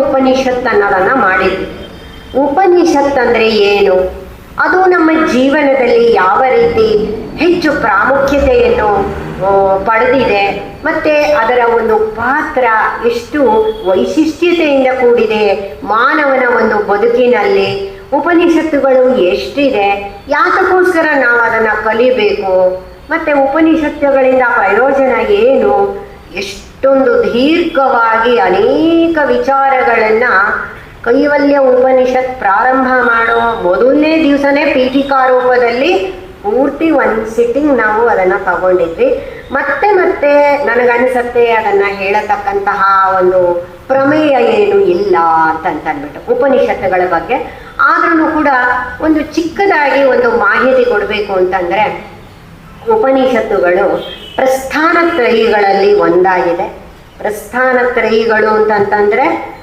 ಉಪನಿಷತ್ ಅನ್ನೋದನ್ನ ಮಾಡಿದ್ವಿ. ಉಪನಿಷತ್ ಅಂದ್ರೆ ಏನು? ಅದು ನಮ್ಮ ಜೀವನದಲ್ಲಿ ಯಾವ ರೀತಿ ಹೆಚ್ಚು ಪ್ರಾಮುಖ್ಯತೆಯನ್ನು ಪಡೆದಿದೆ, ಮತ್ತೆ ಅದರ ಒಂದು ಪಾತ್ರ ಎಷ್ಟು ವೈಶಿಷ್ಟ್ಯತೆಯಿಂದ ಕೂಡಿದೆ, ಮಾನವನ ಒಂದು ಬದುಕಿನಲ್ಲಿ ಉಪನಿಷತ್ತುಗಳು ಎಷ್ಟಿದೆ, ಯಾತಕ್ಕೋಸ್ಕರ ನಾವು ಅದನ್ನು ಕಲಿಬೇಕು, ಮತ್ತೆ ಉಪನಿಷತ್ತುಗಳಿಂದ ಪ್ರಯೋಜನ ಏನು ಎಷ್ಟೊಂದು ದೀರ್ಘವಾಗಿ ಅನೇಕ ವಿಚಾರಗಳನ್ನ ಕೈವಲ್ಯ ಉಪನಿಷತ್ ಪ್ರಾರಂಭ ಮಾಡೋ ಮೊದಲನೇ ದಿವಸನೇ ಪೀಠಿಕಾ ರೂಪದಲ್ಲಿ ಪೂರ್ತಿ ಒಂದು ಸಿಟ್ಟಿಂಗ್ ನಾವು ಅದನ್ನು ತಗೊಂಡಿದ್ವಿ. ಮತ್ತೆ ಮತ್ತೆ ನನಗನ್ಸತ್ತೆ ಅದನ್ನು ಹೇಳತಕ್ಕಂತಹ ಒಂದು ಪ್ರಮೇಯ ಏನು ಇಲ್ಲ ಅಂತ ಅಂದ್ಬಿಟ್ಟು ಉಪನಿಷತ್ತುಗಳ ಬಗ್ಗೆ. ಆದ್ರೂ ಕೂಡ ಒಂದು ಚಿಕ್ಕದಾಗಿ ಒಂದು ಮಾಹಿತಿ ಕೊಡಬೇಕು ಅಂತಂದರೆ ಉಪನಿಷತ್ತುಗಳು ಪ್ರಸ್ಥಾನತ್ರಯಿಗಳಲ್ಲಿ ಒಂದಾಗಿದೆ. ಪ್ರಸ್ಥಾನ ಪ್ರಸ್ಥಾನತ್ರಯಿಗಳು ಅಂತಂತಂದ್ರೆ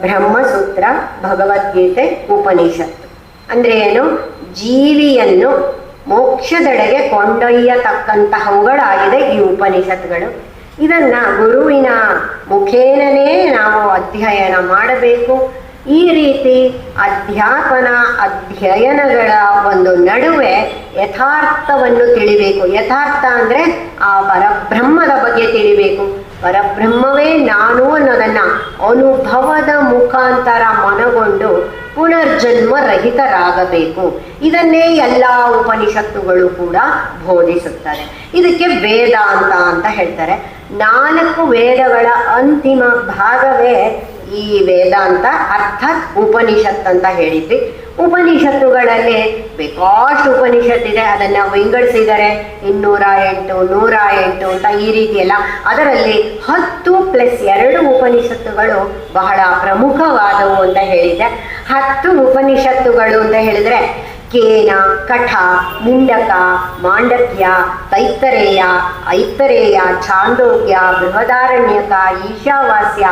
ಬ್ರಹ್ಮಸೂತ್ರ, ಭಗವದ್ಗೀತೆ, ಉಪನಿಷತ್ತು. ಅಂದ್ರೆ ಏನು? ಜೀವಿಯನ್ನು ಮೋಕ್ಷದೆಡೆಗೆ ಕೊಂಡೊಯ್ಯತಕ್ಕಂತಹವುಗಳಾಗಿದೆ ಈ ಉಪನಿಷತ್ತುಗಳು ಇದನ್ನ ಗುರುವಿನ ಮುಖೇನನೇ ನಾವು ಅಧ್ಯಯನ ಮಾಡಬೇಕು. ಈ ರೀತಿ ಅಧ್ಯಾಪನ ಅಧ್ಯಯನಗಳ ಒಂದು ನಡುವೆ ಯಥಾರ್ಥವನ್ನು ತಿಳಿಬೇಕು. ಯಥಾರ್ಥ ಅಂದರೆ ಆ ಪರಬ್ರಹ್ಮದ ಬಗ್ಗೆ ತಿಳಿಬೇಕು. ಪರಬ್ರಹ್ಮವೇ ನಾನು ಅನ್ನೋದನ್ನ ಅನುಭವದ ಮುಖಾಂತರ ಮನಗೊಂಡು ಪುನರ್ಜನ್ಮ ರಹಿತರಾಗಬೇಕು. ಇದನ್ನೇ ಎಲ್ಲ ಉಪನಿಷತ್ತುಗಳು ಕೂಡ ಬೋಧಿಸುತ್ತಾರೆ ಇದಕ್ಕೆ ವೇದಾಂತ ಅಂತ ಹೇಳ್ತಾರೆ. ನಾಲ್ಕು ವೇದಗಳ ಅಂತಿಮ ಭಾಗವೇ ಈ ವೇದಾಂತ ಅರ್ಥಾತ್ ಉಪನಿಷತ್ ಅಂತ ಹೇಳಿದ್ವಿ. ಉಪನಿಷತ್ತುಗಳಲ್ಲಿ ಬೇಕಾಷ್ಟು ಉಪನಿಷತ್ ಇದೆ ಅದನ್ನ ವಿಂಗಡಿಸಿದ್ದಾರೆ ಇನ್ನೂರ ಎಂಟು ನೂರ ಎಂಟು ಅಂತ ಈ ರೀತಿ ಎಲ್ಲ ಅದರಲ್ಲಿ ಹತ್ತು ಪ್ಲಸ್ ಎರಡು ಉಪನಿಷತ್ತುಗಳು ಬಹಳ ಪ್ರಮುಖವಾದವು ಅಂತ ಹೇಳಿದೆ. ಹತ್ತು ಉಪನಿಷತ್ತುಗಳು ಅಂತ ಹೇಳಿದ್ರೆ ಕೇನ, ಕಠ, ಮುಂಡಕ, ಮಾಂಡಕ್ಯ, ತೈತ್ತರೇಯ, ಐತ್ತರೇಯ ಛಾಂದೋಗ್ಯ ಬೃಹದಾರಣ್ಯಕ, ಈಶಾವಾಸ್ಯ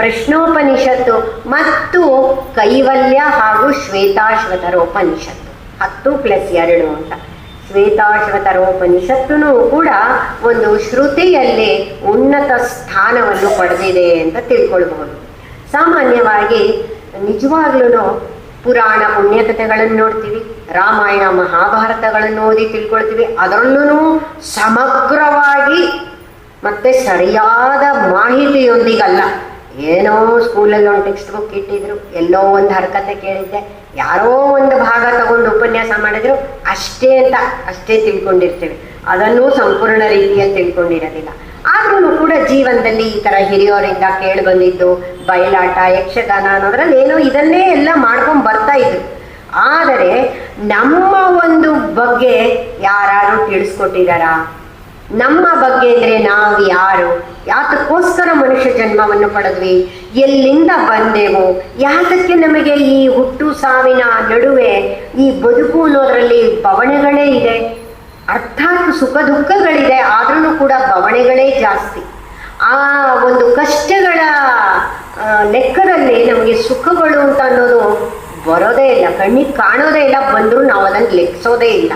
ಪ್ರಶ್ನೋಪನಿಷತ್ತು ಮತ್ತು ಕೈವಲ್ಯ ಹಾಗೂ ಶ್ವೇತಾಶ್ವತರೋಪನಿಷತ್ತು. ಹತ್ತು ಪ್ಲಸ್ ಎರಡು ಅಂತ. ಶ್ವೇತಾಶ್ವತರೋಪನಿಷತ್ತುನೂ ಕೂಡ ಒಂದು ಶ್ರುತಿಯಲ್ಲಿ ಉನ್ನತ ಸ್ಥಾನವನ್ನು ಪಡೆದಿದೆ ಅಂತ ತಿಳ್ಕೊಳ್ಬಹುದು ಸಾಮಾನ್ಯವಾಗಿ ನಿಜವಾಗ್ಲೂ ಪುರಾಣ ಪುಣ್ಯಕಥೆಗಳನ್ನು ನೋಡ್ತೀವಿ, ರಾಮಾಯಣ ಮಹಾಭಾರತಗಳನ್ನು ಓದಿ ತಿಳ್ಕೊಳ್ತೀವಿ ಅದರಲ್ಲೂ ಸಮಗ್ರವಾಗಿ ಮತ್ತೆ ಸರಿಯಾದ ಮಾಹಿತಿಯೊಂದಿಗಲ್ಲ. ಏನೋ ಸ್ಕೂಲಲ್ಲಿ ಒಂದು ಟೆಕ್ಸ್ಟ್ ಬುಕ್ ಇಟ್ಟಿದ್ರು, ಎಲ್ಲೋ ಒಂದು ಹರಕತೆ ಕೇಳಿದ್ದೆ, ಯಾರೋ ಒಂದು ಭಾಗ ತಗೊಂಡು ಉಪನ್ಯಾಸ ಮಾಡಿದ್ರು, ಅಷ್ಟೇ ಅಂತ, ಅಷ್ಟೇ ತಿಳ್ಕೊಂಡಿರ್ತೇವೆ. ಅದನ್ನೂ ಸಂಪೂರ್ಣ ರೀತಿಯಲ್ಲಿ ತಿಳ್ಕೊಂಡಿರಲಿಲ್ಲ ಆದ್ರೂ ಕೂಡ ಜೀವನದಲ್ಲಿ ಈ ತರ ಹಿರಿಯೋರಿಂದ ಕೇಳಿ ಬಂದಿದ್ದು, ಬಯಲಾಟ, ಯಕ್ಷಗಾನ ಅನ್ನೋದ್ರಲ್ಲಿ ಏನೋ ಇದನ್ನೇ ಎಲ್ಲ ಮಾಡ್ಕೊಂಡ್ ಬರ್ತಾ ಇದ್ರು. ಆದರೆ ನಮ್ಮ ಒಂದು ಬಗ್ಗೆ ಯಾರು ತಿಳಿಸ್ಕೊಟ್ಟಿದಾರಾ ನಮ್ಮ ಬಗ್ಗೆ ಅಂದ್ರೆ ನಾವು ಯಾರು? ಯಾತಕ್ಕೋಸ್ಕರ ಮನುಷ್ಯ ಜನ್ಮವನ್ನು ಪಡೆದ್ವಿ? ಎಲ್ಲಿಂದ ಬಂದೆವು? ಯಾತಕ್ಕೆ ನಮಗೆ ಈ ಹುಟ್ಟು ಸಾವಿನ ನಡುವೆ ಈ ಬದುಕು ಅನ್ನೋದ್ರಲ್ಲಿ ಬವಣೆಗಳೇ ಇದೆ? ಅರ್ಥಾತ್ ಸುಖ ದುಃಖಗಳಿದೆ, ಆದ್ರೂ ಕೂಡ ಬವಣೆಗಳೇ ಜಾಸ್ತಿ. ಆ ಒಂದು ಕಷ್ಟಗಳ ಲೆಕ್ಕದಲ್ಲಿ ನಮಗೆ ಸುಖಗಳು ಅಂತ ಅನ್ನೋದು ಬರೋದೇ ಇಲ್ಲ ಕಣ್ಣಿಗೆ ಕಾಣೋದೇ ಇಲ್ಲ, ಬಂದರೂ ನಾವು ಅದನ್ನು ಲೆಕ್ಕಿಸೋದೇ ಇಲ್ಲ.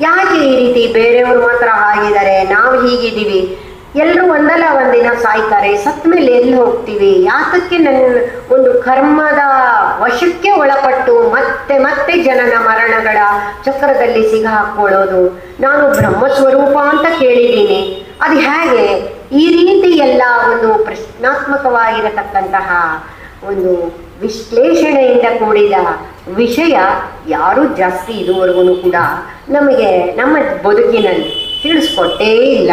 ಯಾಕೆ ಈ ರೀತಿ ಬೇರೆಯವರು ಮಾತ್ರ ಹಾಗಿದ್ದಾರೆ? ನಾವು ಹೀಗಿದ್ದೀವಿ. ಎಲ್ಲರೂ ಒಂದಲ್ಲ ಒಂದಿನ ಸಾಯ್ತಾರೆ. ಸತ್ ಮೇಲೆ ಎಲ್ಲಿ ಹೋಗ್ತೀವಿ? ಯಾತಕ್ಕೆ ನನ್ನ ಒಂದು ಕರ್ಮದ ವಶಕ್ಕೆ ಒಳಪಟ್ಟು ಮತ್ತೆ ಮತ್ತೆ ಜನನ ಮರಣಗಳ ಚಕ್ರದಲ್ಲಿ ಸಿಗ ಹಾಕೊಳ್ಳೋದು ನಾನು ಬ್ರಹ್ಮಸ್ವರೂಪ ಅಂತ ಕೇಳಿದ್ದೀನಿ. ಅದು ಹೇಗೆ? ಈ ರೀತಿ ಎಲ್ಲ ಒಂದು ಪ್ರಶ್ನಾತ್ಮಕವಾಗಿರತಕ್ಕಂತಹ ಒಂದು ವಿಶ್ಲೇಷಣೆಯಿಂದ ಕೂಡಿದ ವಿಷಯ ಯಾರೂ ಜಾಸ್ತಿ ಇದುವರೆಗೂ ಕೂಡ ನಮಗೆ ನಮ್ಮ ಬದುಕಿನಲ್ಲಿ ತಿಳಿಸ್ಕೊಟ್ಟೇ ಇಲ್ಲ.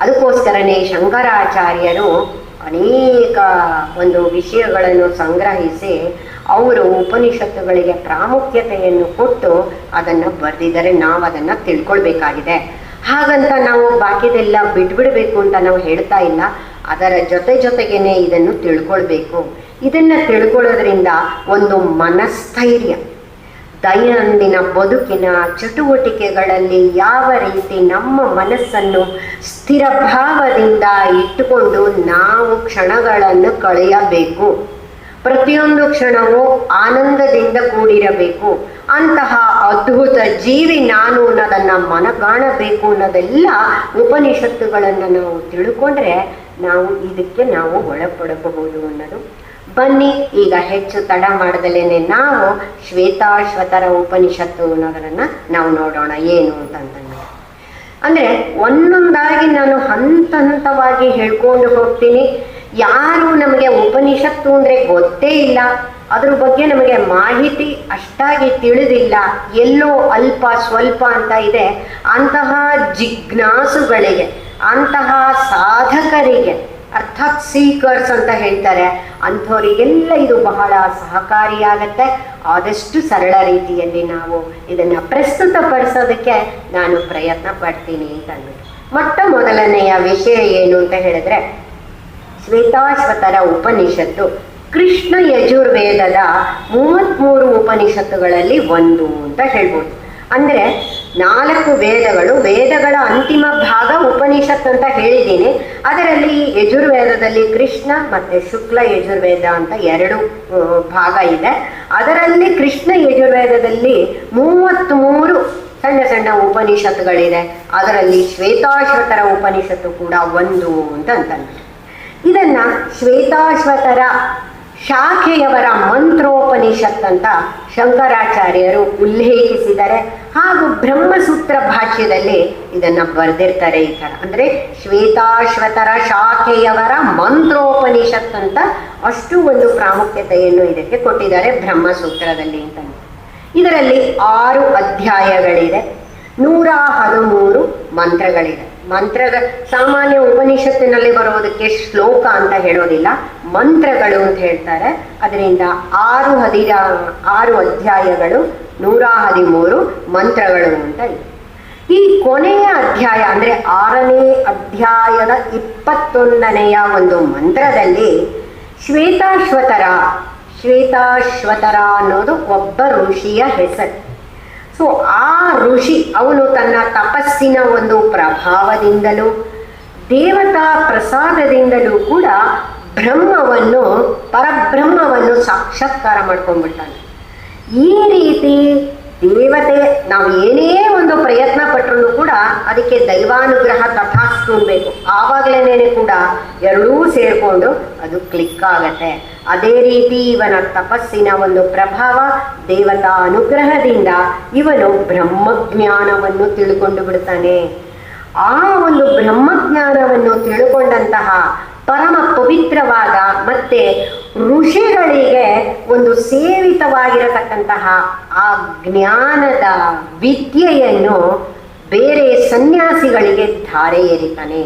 ಅದಕ್ಕೋಸ್ಕರನೇ ಶಂಕರಾಚಾರ್ಯರು ಅನೇಕ ಒಂದು ವಿಷಯಗಳನ್ನು ಸಂಗ್ರಹಿಸಿ ಅವರು ಉಪನಿಷತ್ತುಗಳಿಗೆ ಪ್ರಾಮುಖ್ಯತೆಯನ್ನು ಕೊಟ್ಟು ಅದನ್ನು ಬರೆದಿದ್ದಾರೆ ನಾವು ಅದನ್ನು ತಿಳ್ಕೊಳ್ಬೇಕಾಗಿದೆ. ಹಾಗಂತ ನಾವು ಬಾಕಿದೆಲ್ಲ ಬಿಟ್ಬಿಡಬೇಕು ಅಂತ ನಾವು ಹೇಳ್ತಾ ಇಲ್ಲ. ಅದರ ಜೊತೆ ಜೊತೆಗೇನೆ ಇದನ್ನು ತಿಳ್ಕೊಳ್ಬೇಕು. ಇದನ್ನು ತಿಳ್ಕೊಳ್ಳೋದ್ರಿಂದ ಒಂದು ಮನಸ್ಥೈರ್ಯ. ದೈನಂದಿನ ಬದುಕಿನ ಚಟುವಟಿಕೆಗಳಲ್ಲಿ ಯಾವ ರೀತಿ ನಮ್ಮ ಮನಸ್ಸನ್ನು ಸ್ಥಿರ ಭಾವದಿಂದ ಇಟ್ಟುಕೊಂಡು ನಾವು ಕ್ಷಣಗಳನ್ನು ಕಳೆಯಬೇಕು. ಪ್ರತಿಯೊಂದು ಕ್ಷಣವೂ ಆನಂದದಿಂದ ಕೂಡಿರಬೇಕು. ಅಂತಹ ಅದ್ಭುತ ಜೀವಿ ನಾನು ಅನ್ನೋದನ್ನ ಮನಗಾಣಬೇಕು ಅನ್ನೋದೆಲ್ಲ ಉಪನಿಷತ್ತುಗಳನ್ನು ನಾವು ತಿಳ್ಕೊಂಡ್ರೆ ನಾವು ಇದಕ್ಕೆ ನಾವು ಒಳಪಡಬಹುದು ಅನ್ನೋದು. ಬನ್ನಿ, ಈಗ ಹೆಚ್ಚು ತಡ ಮಾಡದಲೇನೆ ನಾವು ಶ್ವೇತಾಶ್ವತರ ಉಪನಿಷತ್ತು ಅನ್ನೋದನ್ನ ನಾವು ನೋಡೋಣ, ಏನು ಅಂತಂದ್ರೆ ಅಂದ್ರೆ ಒಂದೊಂದಾಗಿ ನಾನು ಹಂತ ಹಂತವಾಗಿ ಹೇಳ್ಕೊಂಡು ಹೋಗ್ತೀನಿ. ಯಾರು ನಮಗೆ ಉಪನಿಷತ್ತು ಅಂದ್ರೆ ಗೊತ್ತೇ ಇಲ್ಲ. ಅದ್ರ ಬಗ್ಗೆ ನಮಗೆ ಮಾಹಿತಿ ಅಷ್ಟಾಗಿ ತಿಳಿದಿಲ್ಲ. ಎಲ್ಲೋ ಅಲ್ಪ ಸ್ವಲ್ಪ ಅಂತ ಇದೆ. ಅಂತಹ ಜಿಜ್ಞಾಸುಗಳಿಗೆ ಅಂತಹ ಸಾಧಕರಿಗೆ, ಅರ್ಥಾತ್ ಸೀಕರ್ಸ್ ಅಂತ ಹೇಳ್ತಾರೆ, ಅಂಥವರಿಗೆಲ್ಲ ಇದು ಬಹಳ ಸಹಕಾರಿಯಾಗತ್ತೆ. ಆದಷ್ಟು ಸರಳ ರೀತಿಯಲ್ಲಿ ನಾವು ಇದನ್ನು ಪ್ರಸ್ತುತಪಡಿಸೋದಕ್ಕೆ ನಾನು ಪ್ರಯತ್ನ ಪಡ್ತೀನಿ ಅಂತ ಮೊಟ್ಟ ಮೊದಲನೆಯ ವಿಷಯ ಏನು ಅಂತ ಹೇಳಿದ್ರೆ, ಶ್ವೇತಾಶ್ವತರ ಉಪನಿಷತ್ತು, ಕೃಷ್ಣ ಯಜುರ್ವೇದದ ಮೂವತ್ತ್ಮೂರು ಉಪನಿಷತ್ತುಗಳಲ್ಲಿ ಒಂದು ಅಂತ ಹೇಳ್ಬೋದು. ಅಂದ್ರೆ ನಾಲ್ಕು ವೇದಗಳು ವೇದಗಳ ಅಂತಿಮ ಭಾಗ ಉಪನಿಷತ್ ಅಂತ ಹೇಳಿದ್ದೀನಿ. ಅದರಲ್ಲಿ ಯಜುರ್ವೇದದಲ್ಲಿ ಕೃಷ್ಣ ಮತ್ತೆ ಶುಕ್ಲ ಯಜುರ್ವೇದ ಅಂತ ಎರಡು ಭಾಗ ಇದೆ. ಅದರಲ್ಲಿ ಕೃಷ್ಣ ಯಜುರ್ವೇದದಲ್ಲಿ ಮೂವತ್ತ್ಮೂರು ಸಣ್ಣ ಸಣ್ಣ ಉಪನಿಷತ್ತುಗಳಿದೆ ಅದರಲ್ಲಿ ಶ್ವೇತಾಶ್ವತರ ಉಪನಿಷತ್ತು ಕೂಡ ಒಂದು ಅಂತ ಅಂತಂದ್ರೆ. ಇದನ್ನ ಶ್ವೇತಾಶ್ವತರ ಶಾಖೆಯವರ ಮಂತ್ರೋಪನಿಷತ್ ಅಂತ ಶಂಕರಾಚಾರ್ಯರು ಉಲ್ಲೇಖಿಸಿದ್ದಾರೆ ಹಾಗೂ ಬ್ರಹ್ಮಸೂತ್ರ ಭಾಷ್ಯದಲ್ಲಿ ಇದನ್ನ ಬರೆದಿರ್ತಾರೆ ಈ ತರ. ಅಂದ್ರೆ ಶ್ವೇತಾಶ್ವತರ ಶಾಖೆಯವರ ಮಂತ್ರೋಪನಿಷತ್ ಅಂತ ಅಷ್ಟು ಒಂದು ಪ್ರಾಮುಖ್ಯತೆಯನ್ನು ಇದಕ್ಕೆ ಕೊಟ್ಟಿದ್ದಾರೆ ಬ್ರಹ್ಮಸೂತ್ರದಲ್ಲಿ ಅಂತ. ಇದರಲ್ಲಿ ಆರು ಅಧ್ಯಾಯಗಳಿದೆ. ನೂರ ಹದಿಮೂರು ಮಂತ್ರಗಳಿದೆ. ಮಂತ್ರದ ಸಾಮಾನ್ಯ ಉಪನಿಷತ್ತಿನಲ್ಲಿ ಬರೋದಕ್ಕೆ ಶ್ಲೋಕ ಅಂತ ಹೇಳೋದಿಲ್ಲ. ಮಂತ್ರಗಳು ಅಂತ ಹೇಳ್ತಾರೆ. ಅದರಿಂದ ಆರು ಹದಿರ ಆರು ಅಧ್ಯಾಯಗಳು, ನೂರ ಹದಿಮೂರು ಮಂತ್ರಗಳು ಅಂತ ಇದೆ. ಈ ಕೊನೆಯ ಅಧ್ಯಾಯ ಅಂದ್ರೆ ಆರನೇ ಅಧ್ಯಾಯದ ಇಪ್ಪತ್ತೊಂದನೆಯ ಒಂದು ಮಂತ್ರದಲ್ಲಿ ಶ್ವೇತಾಶ್ವತರ ಶ್ವೇತಾಶ್ವತರ ಅನ್ನೋದು ಒಬ್ಬ ಋಷಿಯ ಹೆಸರು. ಸೊ ಆ ಋಷಿ, ಅವನು ತನ್ನ ತಪಸ್ಸಿನ ಒಂದು ಪ್ರಭಾವದಿಂದಲೂ, ದೇವತಾ ಪ್ರಸಾದದಿಂದಲೂ ಕೂಡ ಬ್ರಹ್ಮವನ್ನು, ಪರಬ್ರಹ್ಮವನ್ನು ಸಾಕ್ಷಾತ್ಕಾರ ಮಾಡ್ಕೊಂಡ್ಬಿಡ್ತಾನೆ ಈ ರೀತಿ ದೇವತೆ, ನಾವು ಏನೇ ಒಂದು ಪ್ರಯತ್ನ ಪಟ್ಟರೂ ಕೂಡ ಅದಕ್ಕೆ ದೈವಾನುಗ್ರಹ ತಥಾಸ್ತು ಬೇಕು ಆವಾಗಲೇ ಕೂಡ ಎರಡೂ ಸೇರಿಕೊಂಡು ಅದು ಕ್ಲಿಕ್ ಆಗತ್ತೆ. ಅದೇ ರೀತಿ ಇವನ ತಪಸ್ಸಿನ ಒಂದು ಪ್ರಭಾವ ದೇವತಾ ಅನುಗ್ರಹದಿಂದ ಇವನು ಬ್ರಹ್ಮಜ್ಞಾನವನ್ನು ತಿಳ್ಕೊಂಡು ಬಿಡ್ತಾನೆ. ಆ ಒಂದು ಬ್ರಹ್ಮಜ್ಞಾನವನ್ನು ತಿಳ್ಕೊಂಡಂತಹ ಪರಮ ಪವಿತ್ರವಾದ ಮತ್ತೆ ಋಷಿಗಳಿಗೆ ಒಂದು ಸೇವಿತವಾಗಿರತಕ್ಕಂತಹ ಆ ಜ್ಞಾನದ ವಿದ್ಯೆಯನ್ನು ಬೇರೆ ಸನ್ಯಾಸಿಗಳಿಗೆ ಧಾರೆ ಏರಿತಾನೆ.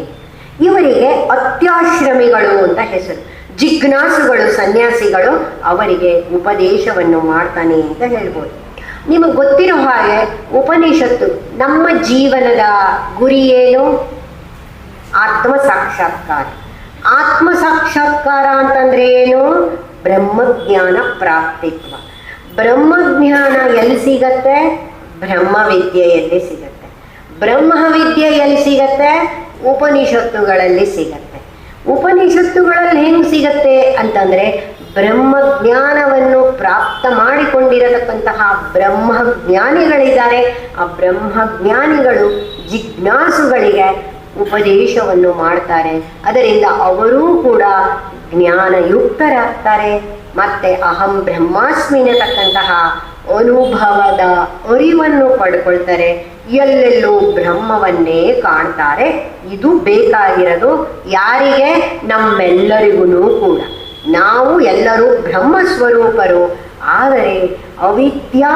ಇವರಿಗೆ ಅತ್ಯಾಶ್ರಮಿಗಳು ಅಂತ ಹೆಸರು. ಜಿಜ್ಞಾಸುಗಳು ಸನ್ಯಾಸಿಗಳು ಅವರಿಗೆ ಉಪದೇಶವನ್ನು ಮಾಡ್ತಾನೆ ಅಂತ ಹೇಳ್ಬೋದು. ನಿಮಗೆ ಗೊತ್ತಿರೋ ಹಾಗೆ ಉಪನಿಷತ್ತು ನಮ್ಮ ಜೀವನದ ಗುರಿ ಏನು? ಆತ್ಮ ಸಾಕ್ಷಾತ್ಕಾರ ಆತ್ಮ ಸಾಕ್ಷಾತ್ಕಾರ ಅಂತಂದ್ರೆ ಏನು? ಬ್ರಹ್ಮಜ್ಞಾನ ಪ್ರಾಪ್ತಿತ್ವ. ಬ್ರಹ್ಮಜ್ಞಾನ ಎಲ್ಲಿ ಸಿಗತ್ತೆ? ಬ್ರಹ್ಮವಿದ್ಯೆಯಲ್ಲಿ ಸಿಗತ್ತೆ. ಬ್ರಹ್ಮವಿದ್ಯೆ ಎಲ್ಲಿ ಸಿಗತ್ತೆ? ಉಪನಿಷತ್ತುಗಳಲ್ಲಿ ಸಿಗತ್ತೆ. ಉಪನಿಷತ್ತುಗಳಲ್ಲಿ ಹೆಂಗ್ ಸಿಗತ್ತೆ ಅಂತಂದ್ರೆ ಬ್ರಹ್ಮಜ್ಞಾನವನ್ನು ಪ್ರಾಪ್ತ ಮಾಡಿಕೊಂಡಿರತಕ್ಕಂತಹ ಬ್ರಹ್ಮಜ್ಞಾನಿಗಳಿದ್ದಾರೆ. ಆ ಬ್ರಹ್ಮಜ್ಞಾನಿಗಳು ಜಿಜ್ಞಾಸುಗಳಿಗೆ ಉಪದೇಶವನ್ನು ಮಾಡ್ತಾರೆ. ಅದರಿಂದ ಅವರೂ ಕೂಡ ಜ್ಞಾನಯುಕ್ತರಾಗ್ತಾರೆ. ಮತ್ತೆ ಅಹಂ ಬ್ರಹ್ಮಾಸ್ಮಿನ ತಕ್ಕಂತಹ ಅನುಭವದ ಅರಿವನ್ನು ಪಡ್ಕೊಳ್ತಾರೆ. ಎಲ್ಲೆಲ್ಲೂ ಬ್ರಹ್ಮವನ್ನೇ ಕಾಣ್ತಾರೆ. ಇದು ಬೇಕಾಗಿರೋದು ಯಾರಿಗೆ? ನಮ್ಮೆಲ್ಲರಿಗೂ ಕೂಡ. ನಾವು ಎಲ್ಲರೂ ಬ್ರಹ್ಮ ಸ್ವರೂಪರು ಆದರೆ ಅವಿದ್ಯಾ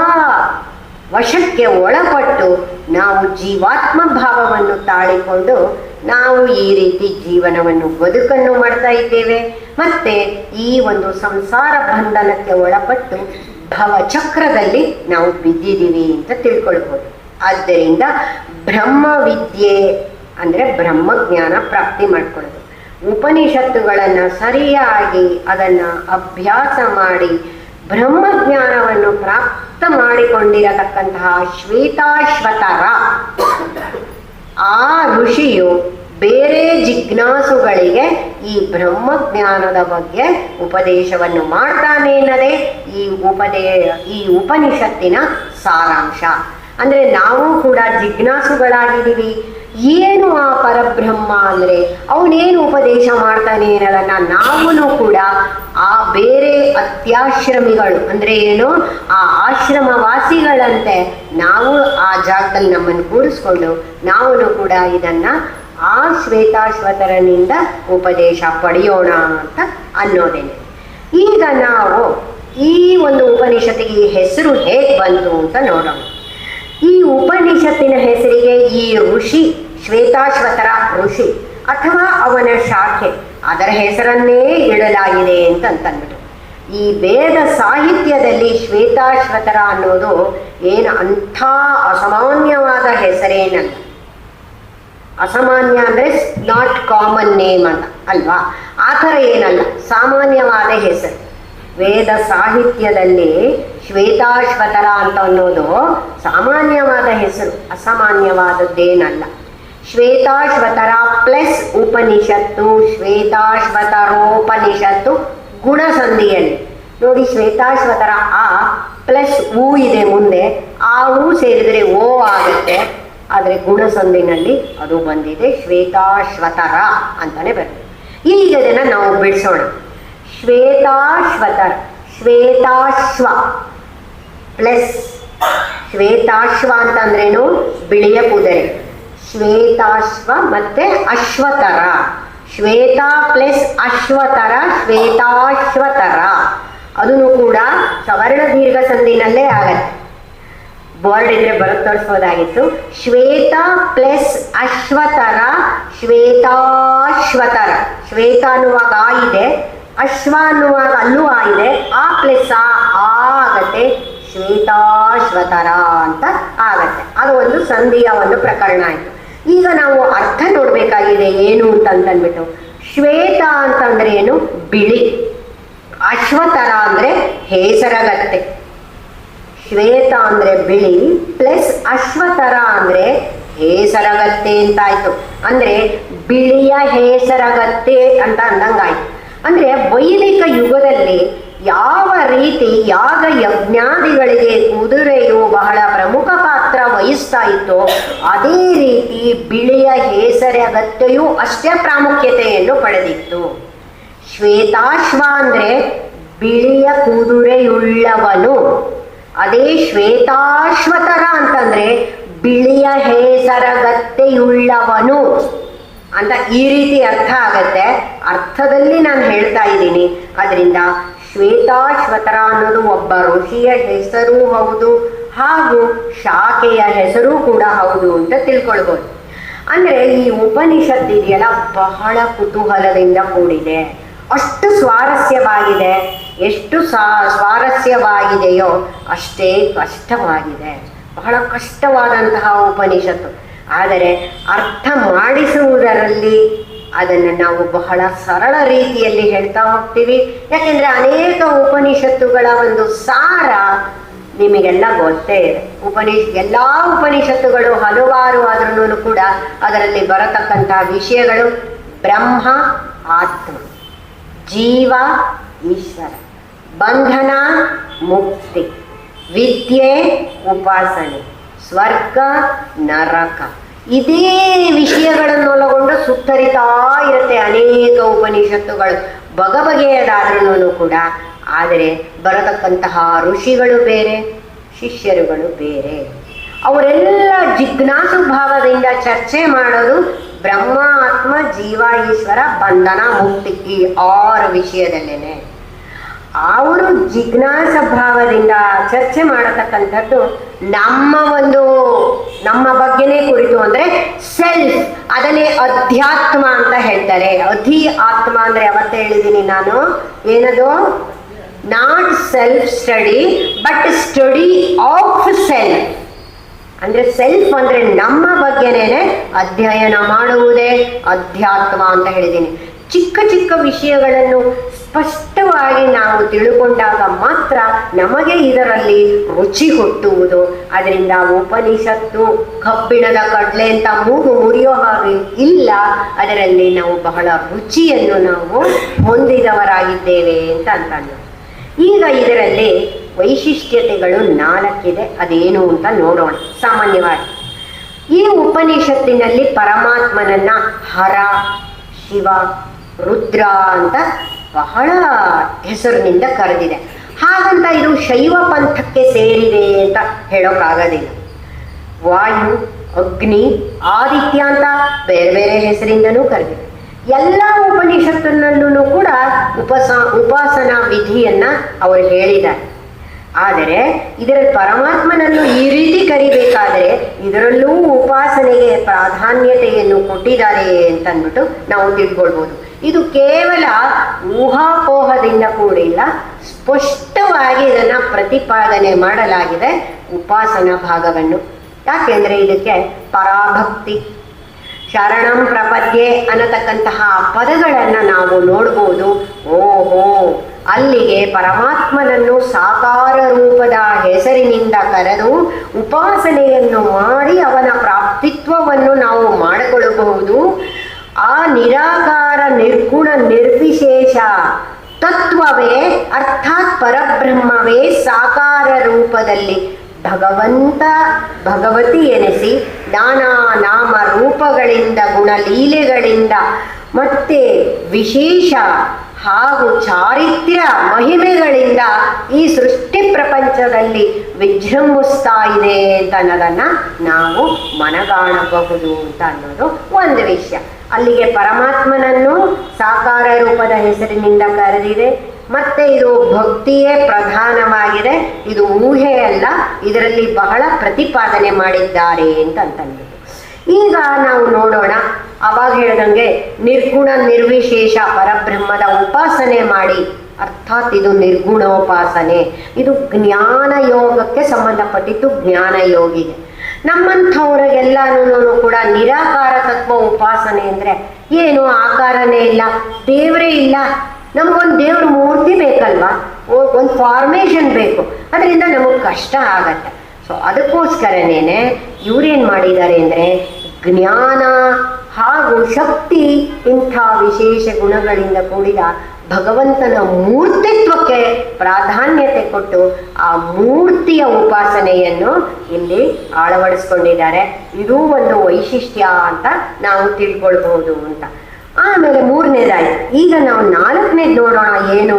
ವಶಕ್ಕೆ ಒಳಪಟ್ಟು ನಾವು ಜೀವಾತ್ಮ ಭಾವವನ್ನು ತಾಳಿಕೊಂಡು ನಾವು ಈ ರೀತಿ ಜೀವನವನ್ನು ಬದುಕನ್ನು ಮಾಡ್ತಾ ಇದ್ದೇವೆ. ಮತ್ತೆ ಈ ಒಂದು ಸಂಸಾರ ಬಂಧನಕ್ಕೆ ಒಳಪಟ್ಟು ಭವಚಕ್ರದಲ್ಲಿ ನಾವು ಬಿದ್ದಿದ್ದೀವಿ ಅಂತ ತಿಳ್ಕೊಳ್ಬೋದು. ಆದ್ದರಿಂದ ಬ್ರಹ್ಮ ವಿದ್ಯೆ ಅಂದರೆ ಬ್ರಹ್ಮಜ್ಞಾನ ಪ್ರಾಪ್ತಿ ಮಾಡ್ಕೊಳ್ಳೋದು. ಉಪನಿಷತ್ತುಗಳನ್ನು ಸರಿಯಾಗಿ ಅದನ್ನು ಅಭ್ಯಾಸ ಮಾಡಿ ಬ್ರಹ್ಮಜ್ಞಾನವನ್ನು ಪ್ರಾಪ್ತ ಮಾಡಿಕೊಂಡಿರತಕ್ಕಂತಹ ಶ್ವೇತಾಶ್ವತರ, ಆ ಋಷಿಯು ಬೇರೆ ಜಿಜ್ಞಾಸುಗಳಿಗೆ ಈ ಬ್ರಹ್ಮಜ್ಞಾನದ ಬಗ್ಗೆ ಉಪದೇಶವನ್ನು ಮಾಡ್ತಾನೆ ಎನ್ನದೇ ಈ ಉಪದೇ, ಈ ಉಪನಿಷತ್ತಿನ ಸಾರಾಂಶ. ಅಂದ್ರೆ ನಾವು ಕೂಡ ಜಿಜ್ಞಾಸುಗಳಾಗಿದ್ದೀವಿ. ಏನು ಆ ಪರಬ್ರಹ್ಮ ಅಂದರೆ? ಅವನೇನು ಉಪದೇಶ ಮಾಡ್ತಾನೆ ಅನ್ನೋದನ್ನ ನಾವು ಕೂಡ ಆ ಬೇರೆ ಅತ್ಯಾಶ್ರಮಿಗಳು ಅಂದರೆ ಏನು? ಆ ಆಶ್ರಮವಾಸಿಗಳಂತೆ ನಾವು ಆ ಜಾಗದಲ್ಲಿ ನಮ್ಮನ್ನು ಕೂಡಿಸ್ಕೊಂಡು ನಾವು ಕೂಡ ಇದನ್ನ ಆ ಶ್ವೇತಾಶ್ವತರನಿಂದ ಉಪದೇಶ ಪಡೆಯೋಣ ಅಂತ ಅನ್ನೋದೇನೆ. ಈಗ ನಾವು ಈ ಒಂದು ಉಪನಿಷತ್ತಿಗೆ ಈ ಹೆಸರು ಹೇಗೆ ಬಂತು ಅಂತ ನೋಡೋಣ. ಈ ಉಪನಿಷತ್ತಿನ ಹೆಸರಿಗೆ ಈ ಋಷಿ, ಶ್ವೇತಾಶ್ವತರ ಋಷಿ ಅಥವಾ ಅವನ ಶಾಖೆ. ಅದರ ಹೆಸರನ್ನೇ ಇಡಲಾಗಿದೆ ಅಂತ ಅಂತಂದ್ಬಿಟ್ಟು ಈ ವೇದ ಸಾಹಿತ್ಯದಲ್ಲಿ ಶ್ವೇತಾಶ್ವತರ ಅನ್ನೋದು ಏನು ಅಂಥ ಅಸಾಮಾನ್ಯವಾದ ಹೆಸರೇನಲ್ಲ. ಅಸಾಮಾನ್ಯ ಅಂದರೆ ನಾಟ್ ಕಾಮನ್ ನೇಮ್ ಅಂತ, ಅಲ್ವಾ? ಆ ಥರ ಏನಲ್ಲ, ಸಾಮಾನ್ಯವಾದ ಹೆಸರು. ವೇದ ಸಾಹಿತ್ಯದಲ್ಲಿ ಶ್ವೇತಾಶ್ವತರ ಅಂತ ಅನ್ನೋದು ಸಾಮಾನ್ಯವಾದ ಹೆಸರು, ಅಸಾಮಾನ್ಯವಾದದ್ದೇನಲ್ಲ. ಶ್ವೇತಾಶ್ವತರ ಪ್ಲಸ್ ಉಪನಿಷತ್ತು, ಶ್ವೇತಾಶ್ವತರೋಪನಿಷತ್ತು ಗುಣಸಂಧಿಯಲ್ಲಿ. ನೋಡಿ ಶ್ವೇತಾಶ್ವತರ ಆ ಪ್ಲಸ್ ಊ ಇದೆ ಮುಂದೆ, ಆ ಊ ಸೇರಿದರೆ ಓ ಆಗುತ್ತೆ. ಆದರೆ ಗುಣಸಂಧಿನಲ್ಲಿ ಅದು ಬಂದಿದೆ ಶ್ವೇತಾಶ್ವತರ ಅಂತಲೇ ಬರ್ತದೆ. ಇದನ್ನು ನಾವು ಬಿಡಿಸೋಣ. ಶ್ವೇತಾಶ್ವತರ. ಶ್ವೇತಾಶ್ವ. ಪ್ಲಸ್ ಶ್ವೇತಾಶ್ವ ಅಂತಂದ್ರೇನು? ಬಿಳಿಯ ಕುದುರೆ ಶ್ವೇತಾಶ್ವ ಮತ್ತೆ ಅಶ್ವತರ. ಶ್ವೇತಾ ಪ್ಲಸ್ ಅಶ್ವತರ, ಶ್ವೇತಾಶ್ವತರ. ಅದನ್ನು ಕೂಡ ಸವರ್ಣ ದೀರ್ಘ ಸಂಧಿನಲ್ಲೇ ಆಗತ್ತೆ. ಬೋರ್ಡ್ ಇದ್ರೆ ಬರೋದು ತೋರಿಸ್ಬೋದಾಗಿತ್ತು ಶ್ವೇತ ಪ್ಲಸ್ ಅಶ್ವತರ, ಶ್ವೇತಾಶ್ವತರ. ಶ್ವೇತ ಅನ್ನುವಾಗ ಇದೆ. ಅಶ್ವ ಅನ್ನುವಾಗ ಅಲ್ಲೂ ಆ ಇದೆ. ಆ ಪ್ಲಸ್ ಆ ಆಗತ್ತೆ. ಶ್ವೇತಾಶ್ವತರ ಅಂತ ಆಗತ್ತೆ. ಅದು ಒಂದು ಸಂಧಿಯ ಒಂದು ಪ್ರಕರಣ ಆಯಿತು. ಈಗ ನಾವು ಅರ್ಥ ನೋಡಬೇಕಾಗಿದೆ ಏನು ಅಂತಂದ್ಬಿಟ್ಟು. ಶ್ವೇತ ಅಂತಂದ್ರೆ ಏನು? ಬಿಳಿ. ಅಶ್ವತರ ಅಂದ್ರೆ ಹೇಸರಗತ್ತೆ. ಶ್ವೇತ ಅಂದ್ರೆ ಬಿಳಿ ಪ್ಲಸ್ ಅಶ್ವತರ ಅಂದ್ರೆ ಹೇಸರಗತ್ತೆ ಅಂತಾಯ್ತು ಅಂದ್ರೆ ಬಿಳಿಯ ಹೇಸರಗತ್ತೆ ಅಂತ ಅಂದಂಗಾಯ್ತು. ಅಂದ್ರೆ ವೈದಿಕ ಯುಗದಲ್ಲಿ ಯಾವ ರೀತಿ ಯಾಗ ಯಜ್ಞಾದಿಗಳಿಗೆ ಕುದುರೆಯು ಬಹಳ ಪ್ರಮುಖ ಪಾತ್ರ ವಹಿಸ್ತಾ ಇತ್ತೋ, ಅದೇ ರೀತಿ ಬಿಳಿಯ ಹೇಸರಗತ್ತೆಯೂ ಅಷ್ಟೇ ಪ್ರಾಮುಖ್ಯತೆಯನ್ನು ಪಡೆದಿತ್ತು. ಶ್ವೇತಾಶ್ವ ಅಂದ್ರೆ ಬಿಳಿಯ ಕುದುರೆಯುಳ್ಳವನು. ಅದೇ ಶ್ವೇತಾಶ್ವತರ ಅಂತಂದ್ರೆ ಬಿಳಿಯ ಹೇಸರಗತ್ತೆಯುಳ್ಳವನು ಅಂತ ಈ ರೀತಿ ಅರ್ಥ ಆಗತ್ತೆ. ಅರ್ಥದಲ್ಲಿ ನಾನು ಹೇಳ್ತಾ ಇದ್ದೀನಿ. ಅದರಿಂದ ಶ್ವೇತಾಶ್ವತರ ಅನ್ನೋದು ಒಬ್ಬ ಋಷಿಯ ಹೆಸರು ಹೌದು ಹಾಗೂ ಶಾಖೆಯ ಹೆಸರು ಕೂಡ ಹೌದು ಅಂತ ತಿಳ್ಕೊಳ್ಬೋದು. ಅಂದ್ರೆ ಈ ಉಪನಿಷತ್ ಇದೆಯಲ್ಲ ಬಹಳ ಕುತೂಹಲದಿಂದ ಕೂಡಿದೆ. ಅಷ್ಟು ಸ್ವಾರಸ್ಯವಾಗಿದೆ. ಎಷ್ಟು ಸಾ ಸ್ವಾರಸ್ಯವಾಗಿದೆಯೋ ಅಷ್ಟೇ ಕಷ್ಟವಾಗಿದೆ. ಬಹಳ ಕಷ್ಟವಾದಂತಹ ಉಪನಿಷತ್ತು. ಆದರೆ ಅರ್ಥ ಮಾಡಿಸುವುದರಲ್ಲಿ ಅದನ್ನು ನಾವು ಬಹಳ ಸರಳ ರೀತಿಯಲ್ಲಿ ಹೇಳ್ತಾ ಹೋಗ್ತೀವಿ. ಯಾಕೆಂದರೆ ಅನೇಕ ಉಪನಿಷತ್ತುಗಳ ಒಂದು ಸಾರ ನಿಮಗೆಲ್ಲ ಗೊತ್ತೇ ಇದೆ. ಉಪನಿಷ್, ಎಲ್ಲ ಉಪನಿಷತ್ತುಗಳು ಹಲವಾರು ಆದ್ರೂ ಕೂಡ ಅದರಲ್ಲಿ ಬರತಕ್ಕಂತಹ ವಿಷಯಗಳು ಬ್ರಹ್ಮ, ಆತ್ಮ, ಜೀವ, ಈಶ್ವರ, ಬಂಧನ, ಮುಕ್ತಿ, ವಿದ್ಯೆ, ಉಪಾಸನೆ, ಸ್ವರ್ಗ, ನರಕ. ಇದೇ ವಿಷಯಗಳನ್ನೊಳಗೊಂಡು ಸುತ್ತರಿತಾ ಇರುತ್ತೆ ಅನೇಕ ಉಪನಿಷತ್ತುಗಳು. ಬಗಬಗೆಯದಾದ್ರೂ ಕೂಡ. ಆದರೆ ಬರತಕ್ಕಂತಹ ಋಷಿಗಳು ಬೇರೆ, ಶಿಷ್ಯರುಗಳು ಬೇರೆ. ಅವರೆಲ್ಲ ಜಿಜ್ಞಾಸು ಭಾವದಿಂದ ಚರ್ಚೆ ಮಾಡೋದು ಬ್ರಹ್ಮ ಆತ್ಮ ಜೀವ ಈಶ್ವರ ಬಂಧನ ಮುಕ್ತಿ ಈ ಆರು ವಿಷಯದಲ್ಲೇನೆ. ಅವರು ಜಿಜ್ಞಾಸ ಭಾವದಿಂದ ಚರ್ಚೆ ಮಾಡತಕ್ಕಂಥದ್ದು ನಮ್ಮ ಒಂದು ನಮ್ಮ ಬಗ್ಗೆನೇ ಕುರಿತು ಅಂದ್ರೆ ಸೆಲ್ಫ್ ಅದನ್ನೇ ಅಧ್ಯಾತ್ಮ ಅಂತ ಹೇಳ್ತಾರೆ. ಅಧಿ ಆತ್ಮ ಅಂದ್ರೆ ಅವತ್ತೇ ಹೇಳಿದ್ದೀನಿ ನಾನು? ಏನದು? Not self study but study of self ಅಂದ್ರೆ ಸೆಲ್ಫ್ ಅಂದ್ರೆ ನಮ್ಮ ಬಗ್ಗೆನೇ ಅಧ್ಯಯನ ಮಾಡುವುದೇ ಅಧ್ಯಾತ್ಮ ಅಂತ ಹೇಳಿದ್ದೀನಿ. ಚಿಕ್ಕ ಚಿಕ್ಕ ವಿಷಯಗಳನ್ನು ಸ್ಪಷ್ಟವಾಗಿ ನಾವು ತಿಳ್ಕೊಂಡಾಗ ಮಾತ್ರ ನಮಗೆ ಇದರಲ್ಲಿ ರುಚಿ ಹುಟ್ಟುವುದು. ಅದರಿಂದ ಉಪನಿಷತ್ತು, ಕಬ್ಬಿಣದ ಕಡಲೆ ಅಂತ ಮೂಗು ಮುರಿಯೋ ಹಾಗೆ ಇಲ್ಲ. ಅದರಲ್ಲಿ ನಾವು ಬಹಳ ರುಚಿಯನ್ನು ನಾವು ಹೊಂದಿದವರಾಗಿದ್ದೇವೆ ಅಂತ ಅಂತಂದು ಈಗ ಇದರಲ್ಲಿ ವೈಶಿಷ್ಟ್ಯತೆಗಳು ನಾಲ್ಕಿದೆ. ಅದೇನು ಅಂತ ನೋಡೋಣ. ಸಾಮಾನ್ಯವಾಗಿ ಈ ಉಪನಿಷತ್ತಿನಲ್ಲಿ ಪರಮಾತ್ಮನನ್ನ ಹರ, ಶಿವ ರುದ್ರ ಅಂತ ಬಹಳ ಹೆಸರಿನಿಂದ ಕರೆದಿದೆ. ಹಾಗಂತ ಇದು ಶೈವ ಪಂಥಕ್ಕೆ ಸೇರಿದೆ ಅಂತ ಹೇಳೋಕ್ಕಾಗೋದಿಲ್ಲ ವಾಯು, ಅಗ್ನಿ, ಆದಿತ್ಯ ಅಂತ ಬೇರೆ ಬೇರೆ ಹೆಸರಿಂದನೂ ಕರೆದಿದೆ. ಎಲ್ಲ ಉಪನಿಷತ್ತಿನಲ್ಲೂ ಕೂಡ ಉಪಸ, ಉಪಾಸನಾ ವಿಧಿಯನ್ನ ಅವರು ಹೇಳಿದ್ದಾರೆ. ಆದರೆ ಇದರ ಪರಮಾತ್ಮನನ್ನು ಈ ರೀತಿ ಕರಿಬೇಕಾದರೆ ಇದರಲ್ಲೂ ಉಪಾಸನೆಗೆ ಪ್ರಾಧಾನ್ಯತೆಯನ್ನು ಕೊಟ್ಟಿದ್ದಾರೆ ಅಂತ ಅಂದ್ಬಿಟ್ಟು ನಾವು ತಿಳ್ಕೊಳ್ಬೋದು. ಇದು ಕೇವಲ ಊಹಾಪೋಹದಿಂದ ಕೂಡಿಲ್ಲ, ಸ್ಪಷ್ಟವಾಗಿ ಇದನ್ನು ಪ್ರತಿಪಾದನೆ ಮಾಡಲಾಗಿದೆ ಉಪಾಸನಾ ಭಾಗವನ್ನು. ಯಾಕೆಂದರೆ ಇದಕ್ಕೆ ಪರಾಭಕ್ತಿ. ಶರಣಂ ಪ್ರಪದ್ಯೆ ಅನ್ನತಕ್ಕಂತಹ ಪದಗಳನ್ನು ನಾವು ನೋಡ್ಬೋದು. ಓಹೋ, ಅಲ್ಲಿಗೆ ಪರಮಾತ್ಮನನ್ನು ಸಾಕಾರ ರೂಪದ ಹೆಸರಿನಿಂದ ಕರೆದು ಉಪಾಸನೆಯನ್ನು ಮಾಡಿ ಅವನ ಪ್ರಾಪ್ತಿತ್ವವನ್ನು ನಾವು ಮಾಡಿಕೊಳ್ಳಬಹುದು. ಆ ನಿರಾಕಾರ ನಿರ್ಗುಣ ನಿರ್ವಿಶೇಷ ತತ್ವವೇ ಅರ್ಥಾತ್ ಪರಬ್ರಹ್ಮವೇ ಸಾಕಾರ ರೂಪದಲ್ಲಿ. ಭಗವಂತ ಭಗವತಿ ಎನಿಸಿ ನಾನಾ ನಾಮ ರೂಪಗಳಿಂದ ಗುಣಲೀಲೆಗಳಿಂದ ಮತ್ತೆ ವಿಶೇಷ ಹಾಗೂ ಚಾರಿತ್ರ್ಯ ಮಹಿಮೆಗಳಿಂದ ಈ ಸೃಷ್ಟಿ ಪ್ರಪಂಚದಲ್ಲಿ ವಿಜೃಂಭಿಸ್ತಾ ಇದೆ ಅಂತ ನಾವು ಮನಗಾಣಬಹುದು ಅಂತ ಅನ್ನೋದು ಒಂದು ವಿಷಯ. ಅಲ್ಲಿಗೆ ಪರಮಾತ್ಮನನ್ನು ಸಾಕಾರ ರೂಪದ ಹೆಸರಿನಿಂದ ಕರೆದಿದೆ. ಮತ್ತೆ ಇದು ಭಕ್ತಿಯೇ ಪ್ರಧಾನವಾಗಿದೆ. ಇದು ಊಹೆ ಅಲ್ಲ, ಇದರಲ್ಲಿ ಬಹಳ ಪ್ರತಿಪಾದನೆ ಮಾಡಿದ್ದಾರೆ ಅಂತ ಈಗ ನಾವು ನೋಡೋಣ, ಅವಾಗ ಹೇಳ್ದಂಗೆ ನಿರ್ಗುಣ ನಿರ್ವಿಶೇಷ ಪರಬ್ರಹ್ಮದ ಉಪಾಸನೆ ಮಾಡಿ. ಅರ್ಥಾತ್ ಇದು ನಿರ್ಗುಣೋಪಾಸನೆ. ಇದು ಜ್ಞಾನ ಯೋಗಕ್ಕೆ ಸಂಬಂಧಪಟ್ಟಿದ್ದು ಜ್ಞಾನ ಯೋಗಿಗೆ ನಮ್ಮಂಥವ್ರಿಗೆಲ್ಲನೂ ಕೂಡ ನಿರಾಕಾರ ತತ್ವ ಉಪಾಸನೆ ಅಂದರೆ ಏನು? ಆಕಾರನೇ ಇಲ್ಲ, ದೇವರೇ ಇಲ್ಲ. ನಮಗೊಂದು ದೇವ್ರ ಮೂರ್ತಿ ಬೇಕಲ್ವಾ? ಒಂದು ಫಾರ್ಮೇಷನ್ ಬೇಕು. ಅದರಿಂದ ನಮಗೆ ಕಷ್ಟ ಆಗತ್ತೆ. ಸೊ ಅದಕ್ಕೋಸ್ಕರನೇ ಇವ್ರೇನು ಮಾಡಿದ್ದಾರೆ ಅಂದರೆ ಜ್ಞಾನ ಹಾಗೂ ಶಕ್ತಿ ಇಂಥ ವಿಶೇಷ ಗುಣಗಳಿಂದ ಕೂಡಿದ ಭಗವಂತನ ಮೂರ್ತಿತ್ವಕ್ಕೆ ಪ್ರಾಧಾನ್ಯತೆ ಕೊಟ್ಟು ಆ ಮೂರ್ತಿಯ ಉಪಾಸನೆಯನ್ನು ಇಲ್ಲಿ ಅಳವಡಿಸ್ಕೊಂಡಿದ್ದಾರೆ. ಇದು ಒಂದು ವೈಶಿಷ್ಟ್ಯ ಅಂತ ನಾವು ತಿಳ್ಕೊಳ್ಬಹುದು ಅಂತ. ಆಮೇಲೆ ಮೂರನೇದಾಯ್ತು ಈಗ ನಾವು ನಾಲ್ಕನೇದು ನೋಡೋಣ ಏನು